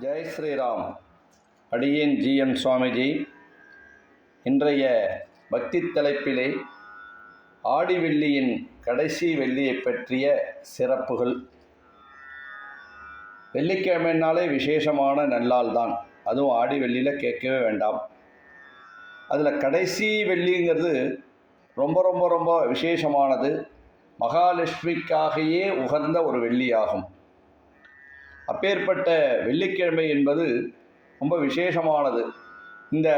ஜெய் ஸ்ரீராம். அடியேன் ஜிஎம் சுவாமிஜி. இன்றைய பக்தி தலைப்பிலே ஆடி வெள்ளியின் கடைசி வெள்ளியை பற்றிய சிறப்புகள். வெள்ளிக்கிழமைனாலே விசேஷமான நல்லாள் தான். அதுவும் ஆடி வெள்ளியில் கேட்கவே வேண்டாம். அதில் கடைசி வெள்ளிங்கிறது ரொம்ப ரொம்ப ரொம்ப விசேஷமானது. மகாலட்சுமிக்காகவே உகந்த ஒரு வெள்ளியாகும். அப்பேற்பட்ட வெள்ளிக்கிழமை என்பது ரொம்ப விசேஷமானது. இந்த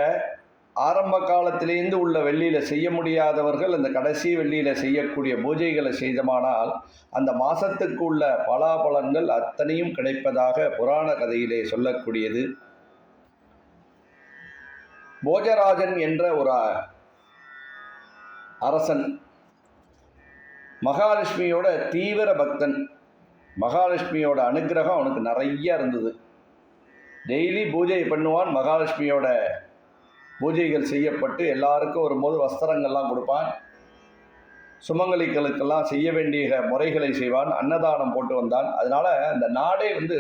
ஆரம்ப காலத்திலேருந்து உள்ள வெள்ளியில் செய்ய முடியாதவர்கள் அந்த கடைசி வெள்ளியில் செய்யக்கூடிய பூஜைகளை செய்தமானால் அந்த மாதத்துக்கு உள்ள பலாபலன்கள் அத்தனையும் கிடைப்பதாக புராண கதையிலே சொல்லக்கூடியது. போஜராஜன் என்ற ஒரு அரசன் மகாலட்சுமியோட தீவிர பக்தன். மகாலட்சுமியோட அனுக்கிரகம் அவனுக்கு நிறைய இருந்தது. டெய்லி பூஜை பண்ணுவான் மகாலட்சுமியோட பூஜைகள் செய்யப்பட்டு எல்லாருக்கும் வரும்போது வஸ்திரங்கள்லாம் கொடுப்பான். சுமங்கலிகளுக்கெல்லாம் செய்ய வேண்டிய முறைகளை செய்வான் அன்னதானம் போட்டு வந்தான். அதனால் அந்த நாடே வந்து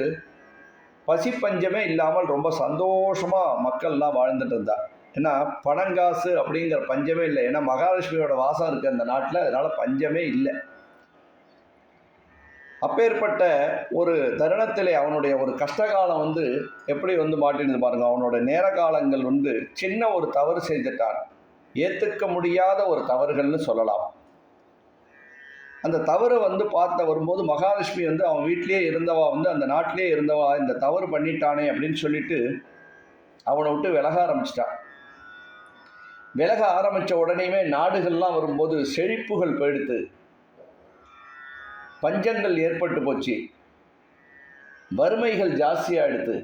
பசி பஞ்சமே இல்லாமல் ரொம்ப சந்தோஷமாக மக்கள்லாம் வாழ்ந்துட்டு இருந்தான் ஏன்னா பணங்காசு அப்படிங்கிற பஞ்சமே இல்லை. ஏன்னா மகாலட்சுமியோட வாசம் இருக்குது அந்த நாட்டில் அதனால் பஞ்சமே இல்லை. அப்பேற்பட்ட ஒரு தருணத்திலே அவனுடைய ஒரு கஷ்டகாலம் வந்து எப்படி வந்து மாட்டினது பாருங்க. அவனோட நேர காலங்கள் வந்து சின்ன ஒரு தவறு செய்துட்டான் ஏற்றுக்க முடியாத ஒரு தவறுகள்னு சொல்லலாம். அந்த தவறை வந்து பார்த்த வரும்போது மகாலட்சுமி வந்து அவன் வீட்டிலேயே இருந்தவா வந்து அந்த நாட்டிலே இருந்தவா இந்த தவறு பண்ணிட்டானே அப்படின்னு சொல்லிட்டு அவனை விட்டு விலக ஆரம்பிச்சிட்டான். விலக ஆரம்பித்த உடனேயுமே நாடுகள்லாம் வரும்போது செழிப்புகள் போயிடுத்து பஞ்சங்கள் ஏற்பட்டு போச்சு. வறுமைகள் ஜாஸ்தியாகிடுது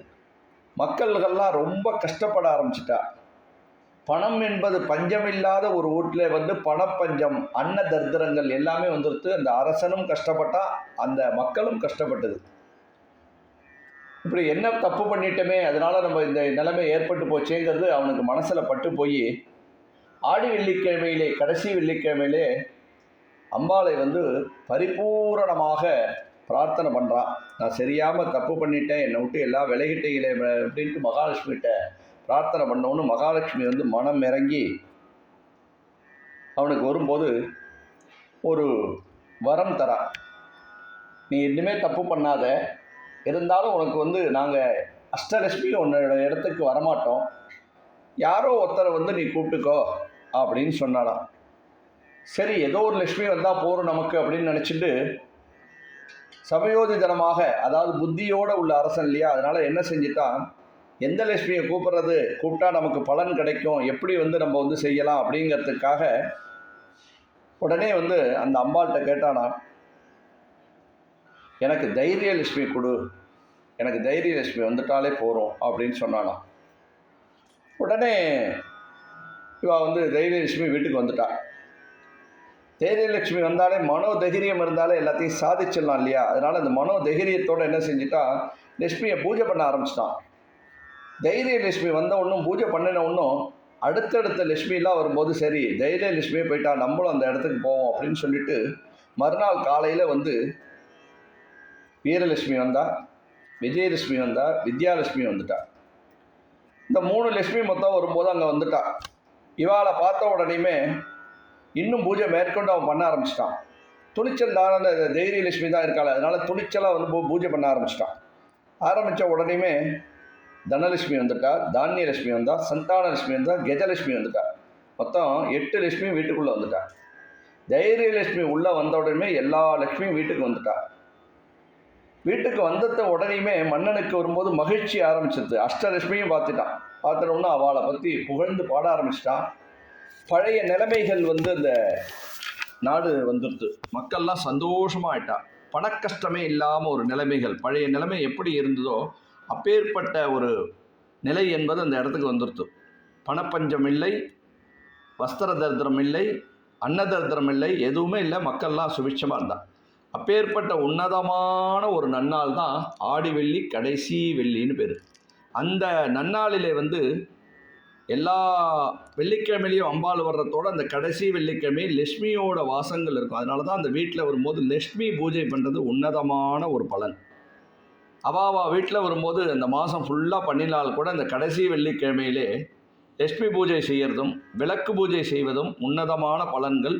மக்கள்கள்லாம் ரொம்ப கஷ்டப்பட ஆரம்பிச்சிட்டா. பணம் என்பது பஞ்சமில்லாத ஒரு வீட்டில் வந்து பணப்பஞ்சம் அன்ன தரித்திரங்கள் எல்லாமே வந்துடுத்து அந்த அரசனும் கஷ்டப்பட்டா அந்த மக்களும் கஷ்டப்பட்டது. இப்படி என்ன தப்பு பண்ணிட்டோமே அதனால் நம்ம இந்த நிலைமை ஏற்பட்டு போச்சேங்கிறது அவனுக்கு மனசில் பட்டு போய் ஆடி வெள்ளிக்கிழமையிலே கடைசி வெள்ளிக்கிழமையிலே அம்பாளை வந்து பரிபூரணமாக பிரார்த்தனை பண்ணுறான் நான் சரியாமல் தப்பு பண்ணிட்டேன் என்னை விட்டு எல்லாம் விலகிட்டீங்களே அப்படின்ட்டு மகாலட்சுமிகிட்ட பிரார்த்தனை பண்ணோன்னு மகாலட்சுமி வந்து மனம் இறங்கி அவனுக்கு வரும்போது ஒரு வரம் தரா. நீ இன்னுமே தப்பு பண்ணாத. இருந்தாலும் உனக்கு வந்து நாங்கள் அஷ்டலட்சுமி உன்னோட இடத்துக்கு வரமாட்டோம். யாரோ ஒருத்தரை வந்து நீ கூப்பிட்டுக்கோ அப்படின்னு சொன்னாலாம் சரி ஏதோ ஒரு லட்சுமி வந்தால் போகிறோம் நமக்கு அப்படின்னு நினச்சிட்டு சமயோதிதனமாக அதாவது புத்தியோடு உள்ள அரசன் இல்லையா? அதனால் என்ன செஞ்சுட்டான்? எந்த லட்சுமியை கூப்பிட்றது? கூப்பிட்டா நமக்கு பலன் கிடைக்கும். எப்படி வந்து நம்ம வந்து செய்யலாம் அப்படிங்கிறதுக்காக உடனே வந்து அந்த அம்பாள்கிட்ட கேட்டானா எனக்கு தைரிய லட்சுமி கொடு. எனக்கு தைரிய லட்சுமி வந்துட்டாலே போகிறோம் அப்படின்னு சொன்னானா. உடனே இவா வந்து தைரியலட்சுமி வீட்டுக்கு வந்துட்டா. தைரியலட்சுமி வந்தாலே மனோ தைரியம் இருந்தாலே எல்லாத்தையும் சாதிச்சிடலாம் இல்லையா? அதனால் அந்த மனோ தைரியத்தோடு என்ன செஞ்சுட்டா லட்சுமியை பூஜை பண்ண ஆரம்பிச்சிட்டான். தைரியலட்சுமி வந்த ஒன்றும் பூஜை பண்ணின ஒன்றும் அடுத்தடுத்த லட்சுமிலாம் வரும்போது சரி தைரியலட்சுமியே போயிட்டா நம்மளும் அந்த இடத்துக்கு போவோம் அப்படின்னு சொல்லிட்டு மறுநாள் காலையில் வந்து வீரலட்சுமி வந்தா விஜயலட்சுமி வந்தா வித்யாலட்சுமி வந்துட்டா. இந்த மூணு லட்சுமி மொத்தம் வரும்போது அங்கே வந்துட்டா. இவாளை பார்த்த உடனேயுமே இன்னும் பூஜை மேற்கொண்டு அவன் பண்ண ஆரம்பிச்சிட்டான். துணிச்சல் தான தைரிய லட்சுமி தான் இருக்காள். அதனால துணிச்சலாக வந்து பூ- பூஜை பண்ண ஆரம்பிச்சிட்டான். ஆரம்பித்த உடனேயுமே தனலட்சுமி வந்துட்டா தானியலட்சுமி வந்தா சந்தானலட்சுமி வந்தா கஜலட்சுமி வந்துட்டா மொத்தம் எட்டு லட்சுமி வீட்டுக்குள்ளே வந்துட்டா. தைரியலட்சுமி உள்ளே வந்த உடனே எல்லா லட்சுமியும் வீட்டுக்கு வந்துட்டா. வீட்டுக்கு வந்தத உடனேயுமே மன்னனுக்கு வரும்போது மகிழ்ச்சி ஆரம்பிச்சிருது அஷ்டலட்சுமியும் பார்த்துட்டான். பார்த்துட்டோம்னா அவளை பற்றி புகழ்ந்து பாட ஆரம்பிச்சிட்டான். பழைய நிலைமைகள் வந்து அந்த நாடு வந்துடுது. மக்கள்லாம் சந்தோஷமாக ஆயிட்டா பணக்கஷ்டமே இல்லாமல் ஒரு நிலைமைகள் பழைய நிலைமை எப்படி இருந்ததோ அப்பேற்பட்ட ஒரு நிலை என்பது அந்த இடத்துக்கு வந்துடுது. பணப்பஞ்சம் இல்லை வஸ்திர தரித்திரம் இல்லை அன்னதரித்திரம் இல்லை எதுவுமே இல்லை. மக்கள்லாம் சுபிட்சமாக இருந்தான் அப்பேற்பட்ட உன்னதமான ஒரு நன்னாள் தான் ஆடி வெள்ளி கடைசி வெள்ளின்னு பேர். அந்த நன்னாளிலே வந்து எல்லா வெள்ளிக்கிழமையிலையும் அம்பாள் வர்றதோட அந்த கடைசி வெள்ளிக்கிழமை லட்சுமியோட வாசங்கள் இருக்கும். அதனால தான் அந்த வீட்டில் வரும்போது லட்சுமி பூஜை பண்ணுறது உன்னதமான ஒரு பலன். அவாவா வீட்டில் வரும்போது அந்த மாதம் ஃபுல்லாக பண்ணினால் கூட அந்த கடைசி வெள்ளிக்கிழமையிலே லட்சுமி பூஜை செய்கிறதும் விளக்கு பூஜை செய்வதும் உன்னதமான பலன்கள்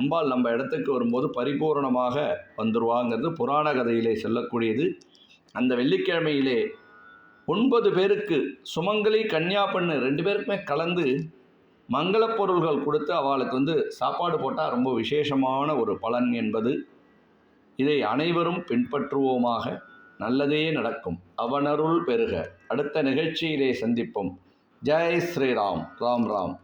அம்பாள் நம்ம இடத்துக்கு வரும்போது பரிபூரணமாக வந்துருவாங்கிறது புராண கதையிலே சொல்லக்கூடியது. அந்த வெள்ளிக்கிழமையிலே ஒன்பது பேருக்கு சுமங்கலி கன்னியா பெண்ணு ரெண்டு பேருக்குமே கலந்து மங்களப்பொருள்கள் கொடுத்து அவளுக்கு வந்து சாப்பாடு போட்டால் ரொம்ப விசேஷமான ஒரு பலன் என்பது இதை அனைவரும் பின்பற்றுவோமாக. நல்லதே நடக்கும். அவனருள் பெருக. அடுத்த நிகழ்ச்சியிலே சந்திப்போம். ஜெய் ஸ்ரீராம். ராம் ராம்.